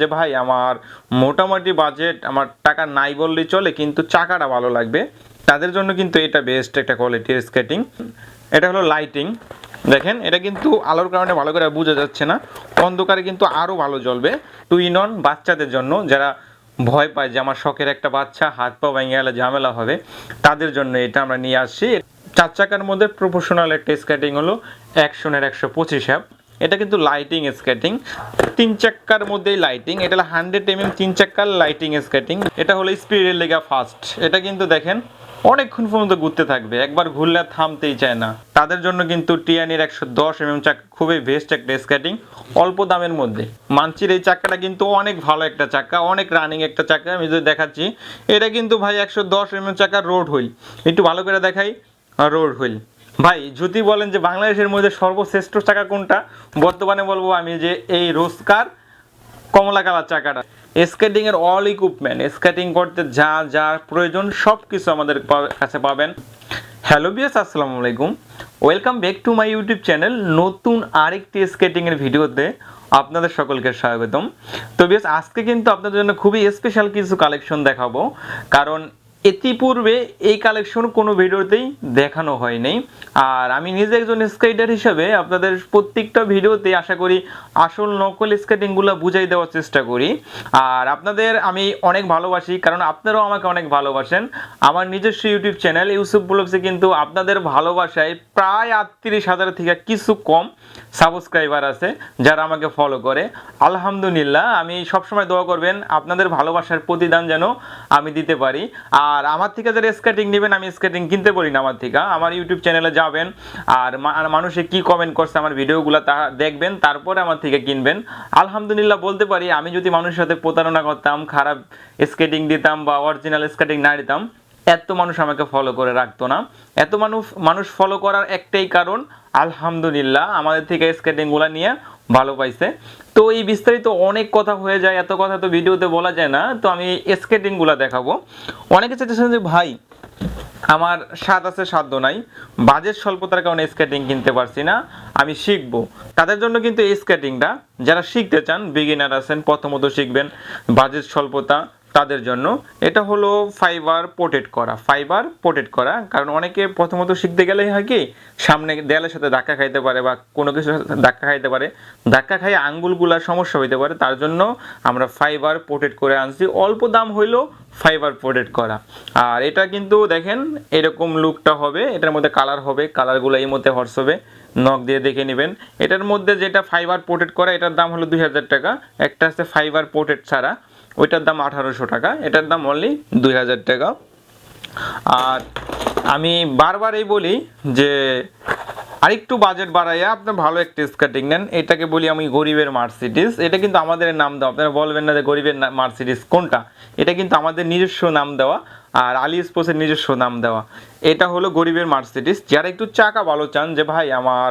যে ভাই, আমার মোটামুটি বাজেট আমার টাকা নাই বললেই চলে, কিন্তু চাকাটা ভালো লাগবে। তাদের জন্য কিন্তু এটা বেস্ট একটা কোয়ালিটির স্কেটিং এটা হলো লাইটিং দেখেন, এটা কিন্তু আলোর কারণে ভালো করে বোঝা যাচ্ছে না। অন্ধকারে কিন্তু আরও ভালো জ্বলবে। টু ইন অন বাচ্চাদের জন্য, যারা ভয় পায় যে আমার শখের একটা বাচ্চা হাত পা ভেঙে গেলে ঝামেলা হবে, তাদের জন্য এটা আমরা নিয়ে আসছি। চার চাকার মধ্যে প্রফেশনাল একটা স্কেটিং হলো একশোনের একশো পঁচিশ অ্যাপ এটা কিন্তু লাইটিং স্কেটিং তিন চাক্কার মধ্যেই লাইটিং এটা হলো হান্ড্রেড এম তিন চাক্কার লাইটিং স্কেটিং এটা হলো স্পিডের লেগা ফাস্ট এটা কিন্তু দেখেন অনেকক্ষণ পর্যন্ত ঘুরতে থাকবে। একবার ঘুরলে থামতেই চায় না। তাদের জন্য কিন্তু টিয়ানির একশো দশ এম চাকা খুবই বেস্ট একটা স্কেটিং অল্প দামের মধ্যে। মানচির এই চাকাটা কিন্তু অনেক ভালো একটা চাকা অনেক রানিং একটা চাকা আমি যদি দেখাচ্ছি, এটা কিন্তু ভাই একশো দশ এম চাকা রোড হুইল একটু ভালো করে দেখাই। রোড হুইল ভাই, যদি বলেন যে বাংলাদেশের মধ্যে সর্বশ্রেষ্ঠ চাকা কোনটা, বর্তমানে বলব আমি যে এই রোজকার কমলা কালার চাকাটা। স্কেটিং এর অল ইকুইপমেন্ট স্কেটিং করতে যা যা প্রয়োজন সব কিছু আমাদের কাছে পাবেন। হ্যালো বিয়াস আসসালামু আলাইকুম। Welcome back to my YouTube channel নতুন আরেকটি স্কেটিং এর ভিডিওতে আপনাদের সকলকে স্বাগতম। তো বিয়াস আজকে কিন্তু আপনাদের জন্য খুবই স্পেশাল কিছু কালেকশন দেখাবো। কারণ ইতিপূর্বে এই কালেকশন কোনো ভিডিওতেই দেখানো হয়নি। আর আমি নিজে একজন স্কেটার হিসেবে আপনাদের প্রত্যেকটা ভিডিওতে আশা করি আসল নকল স্কেটিংগুলো বুঝাই দেওয়ার চেষ্টা করি। আর আপনাদের আমি অনেক ভালোবাসি, কারণ আপনারাও আমাকে অনেক ভালোবাসেন। আমার নিজস্ব ইউটিউব চ্যানেল ইউসুফ ব্লগসে কিন্তু আপনাদের ভালোবাসায় প্রায় আটত্রিশ হাজার থেকে কিছু কম সাবস্ক্রাইবার আছে, যারা আমাকে ফলো করে। আলহামদুলিল্লাহ, আমি সবসময় দোয়া করবেন, আপনাদের ভালোবাসার প্রতিদান যেন আমি দিতে পারি। আর আমার থেকে যারা স্কেটিং নেবেন, আমি স্কেটিং কিনতে পারি না আমার থেকে। আমার ইউটিউব চ্যানেলে যাবেন, আর আর মানুষে কি কমেন্ট করছে আমার ভিডিওগুলো তা দেখবেন, তারপরে আমার থেকে কিনবেন। আলহামদুলিল্লাহ বলতে পারি, আমি যদি মানুষের সাথে প্রতারণা করতাম, খারাপ স্কেটিং দিতাম বা অরিজিনাল স্কেটিং না দিতাম, এত মানুষ আমাকে ফলো করে রাখতো না। এত মানুষ মানুষ ফলো করার একটাই কারণ, আলহামদুলিল্লাহ, আমাদের থেকে স্কেটিংগুলো নিয়ে ভালো পাইছে। তো এই বিস্তারিত অনেক কথা হয়ে যায়, এত কথা তো ভিডিওতে বলা যায় না। তো আমি স্কেটিংগুলো দেখাবো। অনেকে চাইতেছেন যে, ভাই, আমার স্বাদ আছে সাধ্য নাই। বাজেট স্বল্পতার কারণে স্কেটিং কিনতে পারছি না। আমি শিখব। তাদের জন্য কিন্তু এই স্কেটিংটা যারা শিখতে চান বিগিনার আছেন, প্রথমত শিখবেন। বাজেট স্বল্পতা তাদের জন্য। এটা হলো ফাইবার পোটেট করা। ফাইবার পোটেট করা, কারণ অনেকে প্রথমত শিখতে গেলেই হয় কি, সামনে দেয়ালের সাথে ধাক্কা খাইতে পারে বা কোনো কিছু ধাক্কা খাইতে পারে। ধাক্কা খাই আঙ্গুলগুলার সমস্যা হইতে পারে, তার জন্য আমরা ফাইবার পোটেট করে আনছি। অল্প দাম হইলেও ফাইবার পোটেট করা। আর এটা কিন্তু দেখেন, এরকম লুকটা হবে, এটার মধ্যে কালার হবে কালারগুলো এই মধ্যে হবে। নখ দিয়ে দেখে নেবেন। এটার মধ্যে যেটা ফাইবার পোটেট করা, এটার দাম হলো দুই হাজার টাকা। একটা আছে ফাইবার পোটেট ছাড়া। ওইটার দাম আঠারোশো টাকা, এটার দাম অনলি দুই হাজার টাকা। আর আমি বারবারই বলি যে আরেকটু বাজেট বাড়াইয়া আপনার ভালো একটা স্কার্টিং নেন। এটাকে বলি আমি গরিবের মার্সিডিস এটা কিন্তু আমাদের নাম দেওয়া। আপনারা বলবেন না যে গরিবের মার্সিডিস কোনটা? এটা কিন্তু আমাদের নিজস্ব নাম দেওয়া আর আলি স্পোর্টসের নিজস্ব নাম দেওয়া। এটা হলো গরিবের মার্সিডিস যারা একটু চাকা ভালো চান যে ভাই, আমার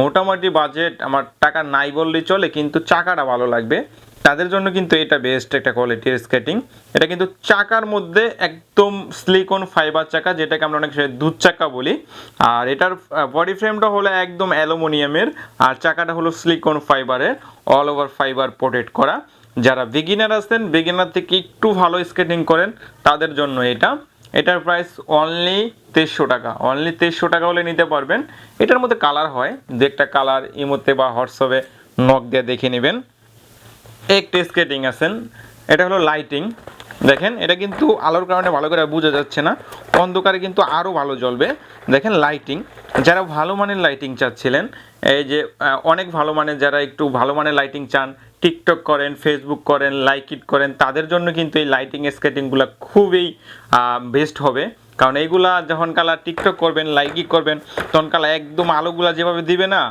মোটামুটি বাজেট, আমার টাকা নাই বললেই চলে, কিন্তু চাকাটা ভালো লাগবে। তাদের জন্য কিন্তু এটা বেস্ট একটা কোয়ালিটির স্কেটিং এটা কিন্তু চাকার মধ্যে একদম স্লিকন ফাইবার চাকা, যেটাকে আমরা অনেক দুধ চাকা বলি। আর এটার বডি ফ্রেমটা হলো একদম অ্যালুমিনিয়ামের, আর চাকাটা হলো স্লিকন ফাইবারের অল ওভার ফাইবার প্রোটেক্ট করা। যারা বিগিনার আছেন বিগিনার থেকে একটু ভালো স্কেটিং করেন, তাদের জন্য এটা। এটার প্রাইস অনলি তেইশশো টাকা। অনলি তেইশশো টাকা হলে নিতে পারবেন। এটার মধ্যে কালার হয়। দু একটা কালার ইমোতে বা হোয়াটসঅ্যাপে নখ দিয়ে দেখে নেবেন। একটা স্কেটিং আছেন। এটা হলো লাইটিং। দেখেন, এটা কিন্তু আলোর কারণে ভালো করে বোঝা যাচ্ছে না। অন্ধকারে কিন্তু আরও ভালো জ্বলবে। দেখেন, লাইটিং। যারা ভালো মানের লাইটিং চাচ্ছিলেন, এই যে অনেক ভালো মানের যারা একটু ভালো মানের লাইটিং চান, টিকটক করেন, ফেসবুক করেন, লাইক ইট করেন, তাদের জন্য কিন্তু এই লাইটিং স্কেটিংগুলো খুবই বেস্ট হবে। কারণ এইগুলা যখন কালা টিকটক করবেন লাইক ইট করবেন, তখন কালা একদম আলোগুলা যেভাবে দিবে না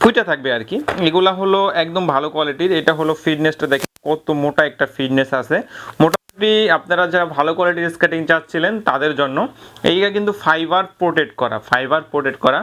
ফুইটা থাকবে আর কি। এগুলা হলো একদম ভালো কোয়ালিটির। এটা হলো ফিটনেসটা দেখে কত মোটা একটা ফিটনেস আছে। মোটামুটি আপনারা যারা ভালো কোয়ালিটির স্কেটিং চাচ্ছিলেন তাদের জন্য, এইটা কিন্তু ফাইবার প্রোটেক্ট করা, ফাইবার প্রোটেক্ট করা।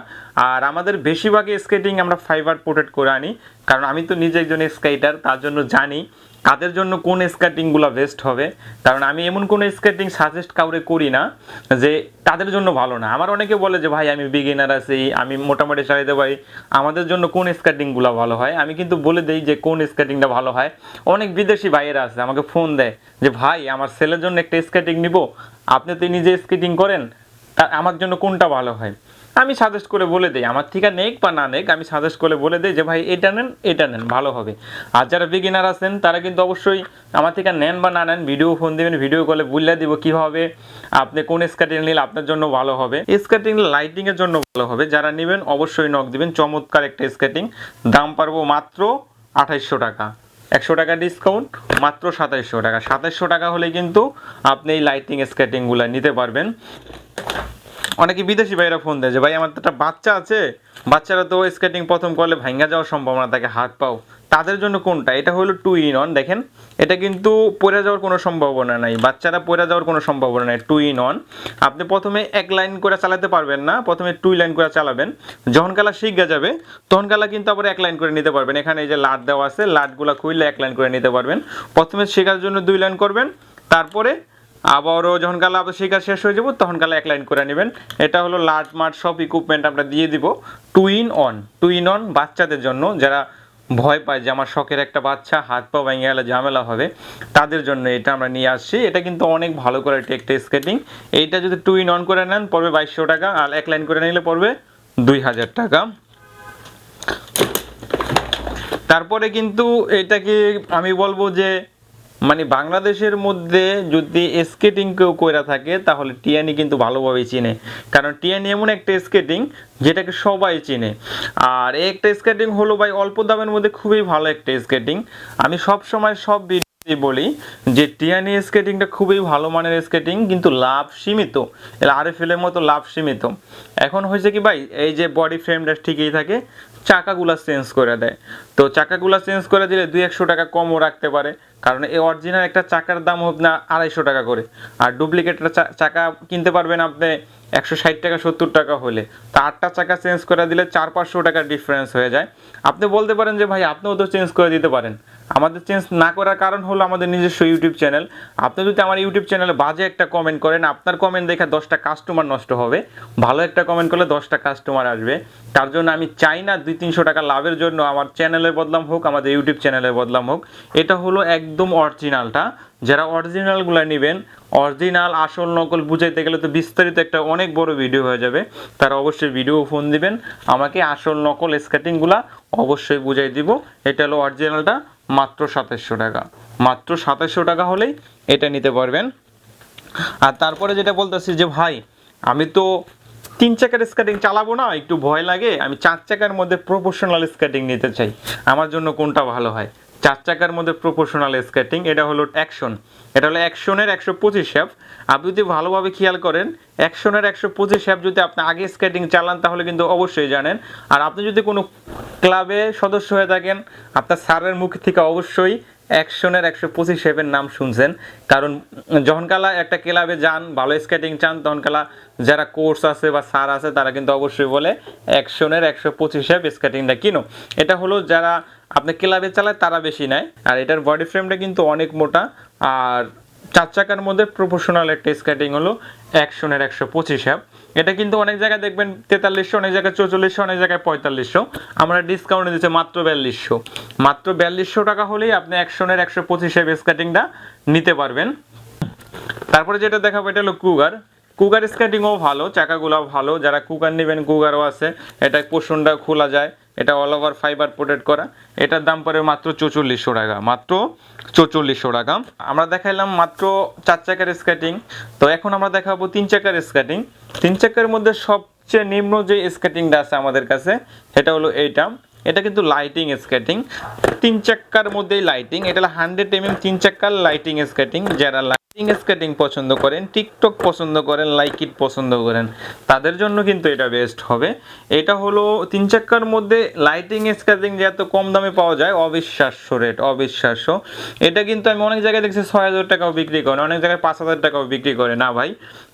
আর আমাদের বেশিরভাগই স্কেটিং আমরা ফাইবার প্রোটেক্ট করে আনি। কারণ আমি তো নিজে একজন স্কেটার, তার জন্য জানি তাদের জন্য কোন স্কেটিংগুলো বেস্ট হবে? কারণ আমি এমন কোনো স্কেটিং সাজেস্ট কাউরে করি না যে তাদের জন্য ভালো না। আমার অনেকে বলে যে, ভাই, আমি বিগিনার আছি, আমি মোটামুটি চালাতে পারি আমাদের জন্য কোন স্কেটিংগুলো ভালো হয়? আমি কিন্তু বলে দেই যে, কোন স্কেটিংটা ভালো হয়? অনেক বিদেশি ভাইয়েরা আছে, আমাকে ফোন দেয় যে, ভাই, আমার ছেলের জন্য একটা স্কেটিং নিব। আপনি তো নিজে স্কেটিং করেন, তা আমার জন্য কোনটা ভালো হয়? আমি সাজেস্ট করে বলে দিই, আমার থেকে নেক বা না নেক, আমি সাজেস্ট করে বলে দিই যে, ভাই, এটা নেন এটা নেন, ভালো হবে। আর যারা বিগিনার আছেন, তারা কিন্তু অবশ্যই আমার থেকে নেন বা না নেন ভিডিও ফোন দেবেন ভিডিও কলে বুঝলে দিব কীভাবে আপনি কোন স্কার্টিং নিলে আপনার জন্য ভালো হবে। স্কার্টিং লাইটিং এর জন্য ভালো হবে। যারা নেবেন, অবশ্যই নক দিবেন। চমৎকার একটা স্কেটিং দাম পারব মাত্র আঠাইশশো টাকা। একশো টাকা ডিসকাউন্ট মাত্র সাতাইশশো টাকা। সাতাইশশো টাকা হলে কিন্তু আপনি এই লাইটিং স্কেটিংগুলো নিতে পারবেন। অনেকে বিদেশি ভাইরা ফোন দেয় যে, ভাই, আমার তো একটা বাচ্চা আছে। বাচ্চারা তো স্কেটিং প্রথম করলে ভাঙ্গা যাওয়ার সম্ভাবনা থাকে হাত পাও। তাদের জন্য কোনটা? এটা হলো টু ইন অন দেখেন। এটা কিন্তু পড়ে যাওয়ার কোনো সম্ভাবনা নাই। বাচ্চারা পড়ে যাওয়ার কোনো সম্ভাবনা নাই টু ইন অন আপনি প্রথমে এক লাইন করে চালাতে পারবেন না, প্রথমে টু লাইন করে চালাবেন। যখন কালা শিখা যাবে, তখন কালা কিন্তু আবার এক লাইন করে নিতে পারবেন। এখানে এই যে লাট দেওয়া আছে, লাটগুলো খুললে এক লাইন করে নিতে পারবেন। প্রথমে শেখার জন্য দুই লাইন করবেন। তারপরে আবারও যখন কালে আপনার শেখা শেষ হয়ে যাব, তখন কালে এক লাইন করে নেবেন। এটা হলো লাট মাট সব ইকুইপমেন্ট আমরা দিয়ে দিব। Two in one two in one বাচ্চাদের জন্য। যারা ভয় পায় যে আমার শখের একটা বাচ্চা, হাত পা ভেঙে গেলে ঝামেলা হবে, তাদের জন্য এটা আমরা নিয়ে আসছি। এটা কিন্তু অনেক ভালো করে একটা স্কেটিং এইটা যদি টু ইন অন করে নেন, পড়বে বাইশশো টাকা, আর এক লাইন করে নিলে পড়বে দুই হাজার টাকা। তারপরে কিন্তু এটাকে আমি বলব যে মানে বাংলাদেশের মধ্যে যদি স্কেটিং কেউ কইরা থাকে, তাহলে টিয়ানি কিন্তু ভালোভাবেই চিনে। কারণ টিয়ানি এমন একটা স্কেটিং যেটাকে সবাই চিনে। আর এই একটা স্কেটিং হলো ভাই অল্প দামের মধ্যে খুবই ভালো একটা স্কেটিং আমি সব সময় সব বলি যে টিয়ানি স্কেটিংটা খুবই ভালো মানের স্কেটিং কিন্তু লাভ সীমিত। আর এফ এর মতো লাভ সীমিত। এখন হয়েছে কি ভাই, এই যে বডি ফ্রেমটা ঠিকই থাকে চাকাগুলা চেঞ্জ করে দেয়। তো চাকাগুলা চেঞ্জ করে দিলে দুই একশো টাকা কমও রাখতে পারে, কারণ এই অরিজিনাল একটা চাকার দাম হোক না আড়াইশো টাকা করে। আর ডুপ্লিকেটের চাকা কিনতে পারবেন আপনি একশো ষাট টাকা, সত্তর টাকা হলে। তো আটটা চাকা চেঞ্জ করে দিলে চার পাঁচশো টাকার ডিফারেন্স হয়ে যায়। আপনি বলতে পারেন যে, ভাই, আপনিও তো চেঞ্জ করে দিতে পারেন। আমাদের চেঞ্জ না করার কারণ হলো আমাদের নিজস্ব ইউটিউব চ্যানেল আপনি যদি আমার ইউটিউব চ্যানেলে বাজে একটা কমেন্ট করেন, আপনার কমেন্ট দেখে দশটা কাস্টমার নষ্ট হবে। ভালো একটা কমেন্ট করলে দশটা কাস্টমার আসবে। তার জন্য আমি চাই না দুই তিনশো টাকা লাভের জন্য আমার চ্যানেলের বদলাম হোক, আমাদের ইউটিউব চ্যানেলের বদলাম হোক। এটা হলো একদম অরিজিনালটা যারা অরিজিনালগুলো নেবেন অরিজিনাল আসল, নকল বুঝাইতে গেলে তো বিস্তারিত একটা অনেক বড় ভিডিও হয়ে যাবে। তারা অবশ্যই ভিডিও ফোন দিবেন। আমাকে আসল, নকল স্কেটিংগুলা অবশ্যই বুঝাই দিব। এটা হলো অরিজিনালটা মাত্র সাতাশশো টাকা। মাত্র সাতাশশো টাকা হলেই এটা নিতে পারবেন। আর তারপরে যেটা বলতেছি যে, ভাই, আমি তো তিন চাকার স্কেটিং চালাবো না, একটু ভয় লাগে। আমি চার চাকার মধ্যে প্রফেশনাল স্কেটিং নিতে চাই। আমার জন্য কোনটা ভালো হয়? চার চাকার মধ্যে প্রফেশনাল স্কেটিং এটা হলো অ্যাকশন এটা হলো অ্যাকশনের একশো পঁচিশ অ্যাপ আপনি যদি ভালোভাবে খেয়াল করেন অ্যাকশনের একশো পঁচিশ অ্যাপ যদি আপনি আগে স্কেটিং চালান, তাহলে কিন্তু অবশ্যই জানেন। আর আপনি যদি কোনো ক্লাবে সদস্য হয়ে থাকেন, আপনার স্যারের মুখ থেকে অবশ্যই অ্যাকশনের একশো পঁচিশ অ্যাপের নাম শুনছেন। কারণ যখন কালা একটা ক্লাবে যান, ভালো স্কেটিং চান, তখন কালা যারা কোর্স আছে বা স্যার আছে, তারা কিন্তু অবশ্যই বলে অ্যাকশনের একশো পঁচিশ অ্যাপ স্কেটিংটা কিনো। এটা হলো যারা আপনি ক্লাবে চালায়, তারা বেশি নেয়। আর এটার বডি ফ্রেমটা কিন্তু অনেক মোটা। আর চার চাকার মধ্যে প্রফেশনাল একটা স্কেটিং হলো অ্যাকশনের একশো পঁচিশ অ্যাপ এটা কিন্তু অনেক জায়গায় দেখবেন তেতাল্লিশশো, অনেক জায়গায় চৌচল্লিশশো, অনেক জায়গায় পঁয়তাল্লিশশো। আমরা ডিসকাউন্টে দিচ্ছি মাত্র বিয়াল্লিশশো। মাত্র বিয়াল্লিশশো টাকা হলেই আপনি অ্যাকশনের একশো পঁচিশে অ্যাপ স্কেটিংটা নিতে পারবেন। তারপরে যেটা দেখাবো, এটা হলো কুগার কুগার স্কেটিংও ভালো চাকাগুলো ভালো। যারা কুকার নেবেন কুগারও আছে। এটা পোষণটা খোলা যায়। এটা অল ওভার ফাইবার প্রোটেক্ট করা। এটার দাম পড়ে মাত্র চৌচল্লিশশো টাকা, মাত্র চৌচল্লিশশো টাকা। আমরা দেখাইলাম মাত্র চার চাকার স্কেটিং তো এখন আমরা দেখাবো তিন চাকার স্কেটিং তিন চাকার মধ্যে সবচেয়ে নিম্ন যে স্কেটিংটা আছে আমাদের কাছে, সেটা হলো এইটা। এটা কিন্তু লাইটিং স্কেটিং তিন চাক্কার মধ্যেই লাইটিং এটা হলো হান্ড্রেড এমএম তিন চাক্কার লাইটিং স্কেটিং যারা লাইটিং স্কেটিং পছন্দ করেন টিকটক পছন্দ করেন লাইক ইট পছন্দ করেন, তাদের জন্য কিন্তু এটা বেস্ট হবে। এটা হলো তিন চাক্কার মধ্যে লাইটিং স্কেটিং যে এত কম দামে পাওয়া যায়, অবিশ্বাস্য রেট অবিশ্বাস্য। এটা কিন্তু আমি অনেক জায়গায় দেখছি ছয় হাজার টাকাও বিক্রি করে, অনেক জায়গায় পাঁচ হাজার টাকাও বিক্রি করে। না ভাই,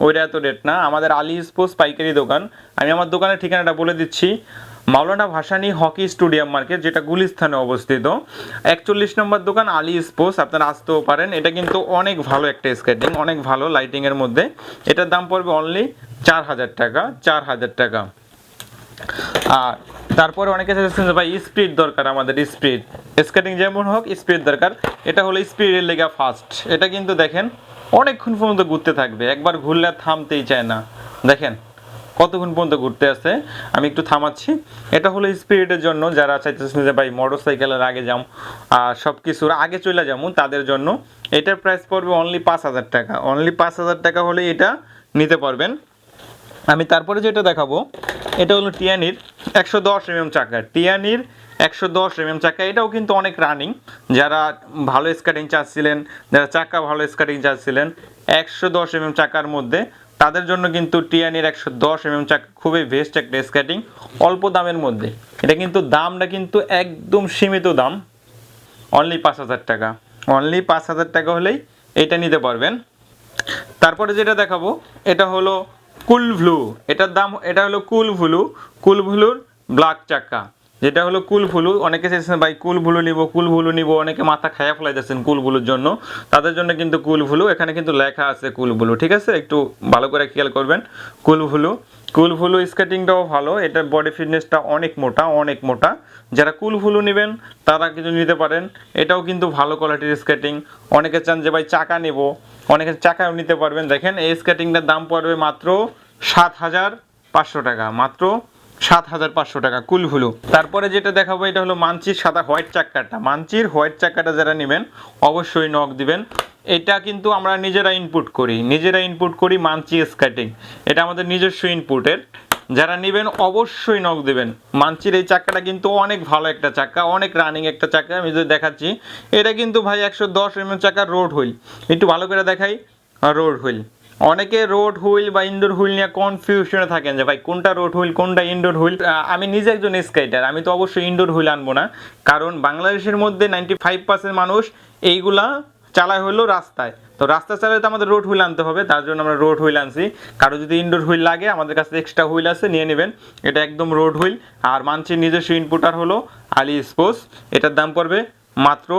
ওইটা এত রেট না। আমাদের আলি স্পোর্টস পাইকারি দোকান। আমি আমার দোকানের ঠিকানাটা বলে দিচ্ছি। Maulana Bhasani hockey stadium market, যেটা গুলিস্থানে অবস্থিত। একচল্লিশ নম্বর দোকান, আলী স্পোর্টস, আপনারা আসতেও পারেন। এটা কিন্তু অনেক ভালো একটা স্কেটিং, অনেক ভালো লাইটিংয়ের মধ্যে। এটার দাম পড়বে অনলি চার হাজার টাকা, চার হাজার টাকা। আর তারপরে অনেকে চাইছেন ভাই স্পিড দরকার আমাদের স্পিড স্কেটিং যেমন হোক স্পিড দরকার। এটা হলো স্পিডের লেগা ফাস্ট এটা কিন্তু দেখেন, অনেকক্ষণ পর্যন্ত ঘুরতে থাকবে। একবার ঘুরলে থামতেই চায় না। দেখেন কতক্ষণ পর্যন্ত ঘুরতে আছে, আমি একটু থামাচ্ছি। এটা হলো স্পিরিটের জন্য, যারা চাইতেছেন যে ভাই মোটর সাইকেলের আগে যাম, আর সব কিছুর আগে চলে যাব, তাদের জন্য এটার প্রাইস পড়বে অনলি পাঁচ হাজার টাকা। অনলি পাঁচ হাজার টাকা হলে এটা নিতে পারবেন। আমি তারপরে যেটা দেখাবো, এটা হলো টিয়ানির একশো দশ এমএম চাকা। টিয়ানির একশো দশ এমএম চাকা, এটাও কিন্তু অনেক রানিং যারা ভালো স্কাটিং চাচ্ছিলেন, যারা চাকা ভালো স্কাটিং চাচ্ছিলেন, একশো দশ এমএম চাকার মধ্যে তাদের জন্য কিন্তু টিয়ানির একশো দশ এমএম চাকা খুবই বেস্ট একটা স্কেটিং অল্প দামের মধ্যে। এটা কিন্তু দামটা কিন্তু একদম সীমিত দাম। অনলি পাঁচ হাজার টাকা। অনলি পাঁচ হাজার টাকা হলেই এটা নিতে পারবেন। তারপরে যেটা দেখাবো, এটা হলো কুল ভ্লু এটার দাম, এটা হলো কুল ভ্লু কুল ভ্লুর ব্ল্যাক চাকা। যেটা হলো কুল ভুলু, অনেকে চাইছেন, ভাই, কুল ভুলু নিব, কুল ভুলু নিব। অনেকে মাথা খায়া ফেলাই যাচ্ছেন কুল ভুলুর জন্য। তাদের জন্য কিন্তু কুল ভুলু, এখানে কিন্তু লেখা আছে কুল ভুলু, ঠিক আছে? একটু ভালো করে খেয়াল করবেন। কুল ভুলু কুল ভুলু স্কেটিংটাও ভালো, এটার বডি ফিটনেসটা অনেক মোটা অনেক মোটা। যারা কুল ভুলু নেবেন, তারা কিন্তু নিতে পারেন। এটাও কিন্তু ভালো কোয়ালিটির স্কেটিং অনেকে চান যে, ভাই, চাকা নেব। অনেকে চাকাও নিতে পারবেন। দেখেন, এই স্কেটিংটার দাম পড়বে মাত্র সাত হাজার পাঁচশো টাকা, মাত্র সাত হাজার পাঁচশো টাকা, কুল ভুলু। তারপরে যেটা দেখাবো, এটা হলো মানচির সাদা হোয়াইট চাক্কাটা মানচির হোয়াইট চাক্কাটা যারা নেবেন, অবশ্যই নক দিবেন। এটা কিন্তু আমরা নিজেরা ইনপুট করি। নিজেরা ইনপুট করি মানচি স্কেটিং এটা আমাদের নিজস্ব ইনপুটের যারা নেবেন, অবশ্যই নক দেবেন। মানচির এই চাক্কাটা কিন্তু অনেক ভালো একটা চাক্কা, অনেক রানিং একটা চাক্কা। আমি যদি দেখাচ্ছি, এটা কিন্তু ভাই একশো দশ এম চাকার রোড হুইল একটু ভালো করে দেখাই রোড হুইল অনেকে রোড হুইল বা ইনডোর হুইল নিয়ে কনফিউশনে থাকেন যে ভাই কোনটা রোড হুইল, কোনটা ইনডোর হুইল? আমি নিজে একজন স্কেটার আমি তো অবশ্যই ইনডোর হুইল আনব না। কারণ বাংলাদেশের মধ্যে নাইনটি ফাইভ পার্সেন্ট মানুষ এইগুলা চালায় হলো রাস্তায়। তো রাস্তা চালালে তো আমাদের রোড হুইল আনতে হবে, তার জন্য আমরা রোড হুইল আনছি। কারও যদি ইনডোর হুইল লাগে, আমাদের কাছে এক্সট্রা হুইল আছে, নিয়ে নেবেন। এটা একদম রোড হুইল। আর মানচির নিজস্ব ইনপুটার হলো আলি স্পোর্টস এটার দাম পড়বে মাত্র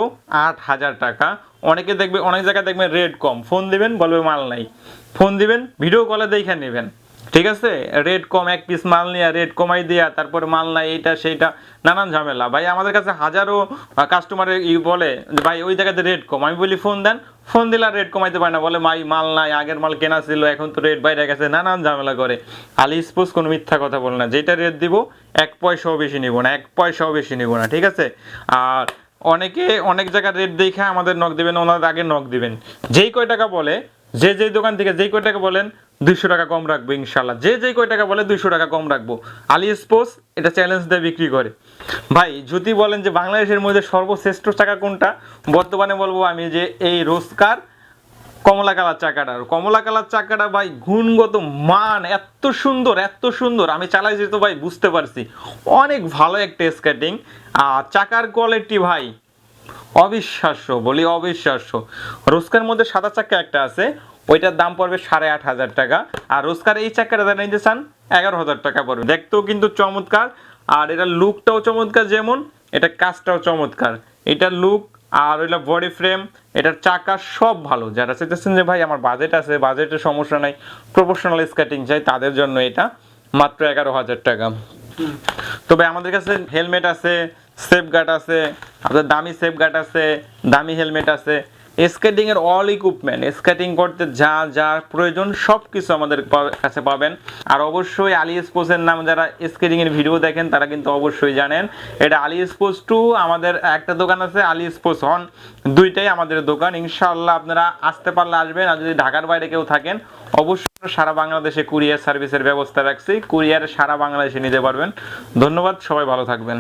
আট হাজার টাকা। অনেকে দেখবে, অনেক জায়গায় দেখবেন রেট কম। ফোন দিবেন বলবে মাল নাই। ফোন দিবেন ভিডিও কলে দেখে নেবেন। ঠিক আছে? রেট কম, এক পিস মাল নিয়ে রেট কমাই দিয়া, তারপরে মাল নাই, এইটা, সেইটা, নানান ঝামেলা। ভাই, আমাদের কাছে হাজারো কাস্টমার ই বলে যে, ভাই, ওই জায়গাতে রেট কম। আমি বলি ফোন দেন। ফোন দিলে রেট কমাইতে পারে না। বলে মাই মাল নাই, আগের মাল কেনা ছিল, এখন তো রেট বাইরে গেছে। নানান ঝামেলা করে। আলি স্পোর্টস কোনো মিথ্যা কথা বলে না। যেটা রেট দিব, এক পয়সাও বেশি নিব না, এক পয়সাও বেশি নিব না। ঠিক আছে? আর অনেকে অনেক জায়গার রেট দেখে আমাদের নখ দিবেন, ওনাদের আগে নখ দিবেন। যেই কয় টাকা বলে, যে যেই দোকান থেকে যেই কয় টাকা বলেন, দুইশো টাকা কম রাখব ইনশাল্লাহ যে যেই কয় টাকা বলে, দুইশো টাকা কম রাখব। আলি স্পোর্টস এটা চ্যালেঞ্জ দিয়ে বিক্রি করে। ভাই, যদি বলেন যে বাংলাদেশের মধ্যে সর্বশ্রেষ্ঠ টাকা কোনটা, বর্তমানে বলব আমি যে এই রোজকার কমলা কালার চাকাটা আর কমলা কালার চাকাটা ভাই গুণগত মান এত সুন্দর এত সুন্দর। আমি চালাই যেত ভাই, বুঝতে পারছি। অনেক ভালো একটা স্কেটিং আর চাকার কোয়ালিটি ভাই, অবিশ্বাস্য, বলি অবিশ্বাস্য। রোজকার মধ্যে সাদা চাকা একটা আছে, ওইটার দাম পড়বে সাড়ে আট হাজার টাকা। আর রোজকার এই চাকাটা যারা নিতে চান, এগারো হাজার টাকা পড়বে। দেখতেও কিন্তু চমৎকার। আর এটার লুকটাও চমৎকার যেমন, এটা কাজটাও চমৎকার। এটার লুক আর ওইটা বডি ফ্রেম এটার চাকা সব ভালো। যারা চাইতেছেন যে, ভাই, আমার বাজেট আছে বাজেটের সমস্যা নাই প্রফেশনাল স্কেটিং চাই, তাদের জন্য এটা মাত্র এগারো হাজার টাকা। তবে আমাদের কাছে হেলমেট আছে সেফ গার্ড আছে, আপনার দামি সেফ গার্ড আছে, দামি হেলমেট আছে স্কেটিং এর অল ইকুইপমেন্ট স্কেটিং করতে যা যা প্রয়োজন সব কিছু আমাদের কাছে পাবেন। আর অবশ্যই আলি স্পোর্টসের নাম যারা স্কেটিং এর ভিডিও দেখেন, তারা কিন্তু অবশ্যই জানেন। এটা আলি স্পোর্টস টু আমাদের একটা দোকান আছে আলি স্পোর্টস হন দুইটাই আমাদের দোকান। ইনশাআল্লাহ আপনারা আসতে পারলে আসবেন, আর যদি ঢাকার বাইরে কেউ থাকেন, অবশ্যই সারা বাংলাদেশে কুরিয়ার সার্ভিসের ব্যবস্থা রাখছি। কুরিয়ার সারা বাংলাদেশে নিতে পারবেন। ধন্যবাদ, সবাই ভালো থাকবেন।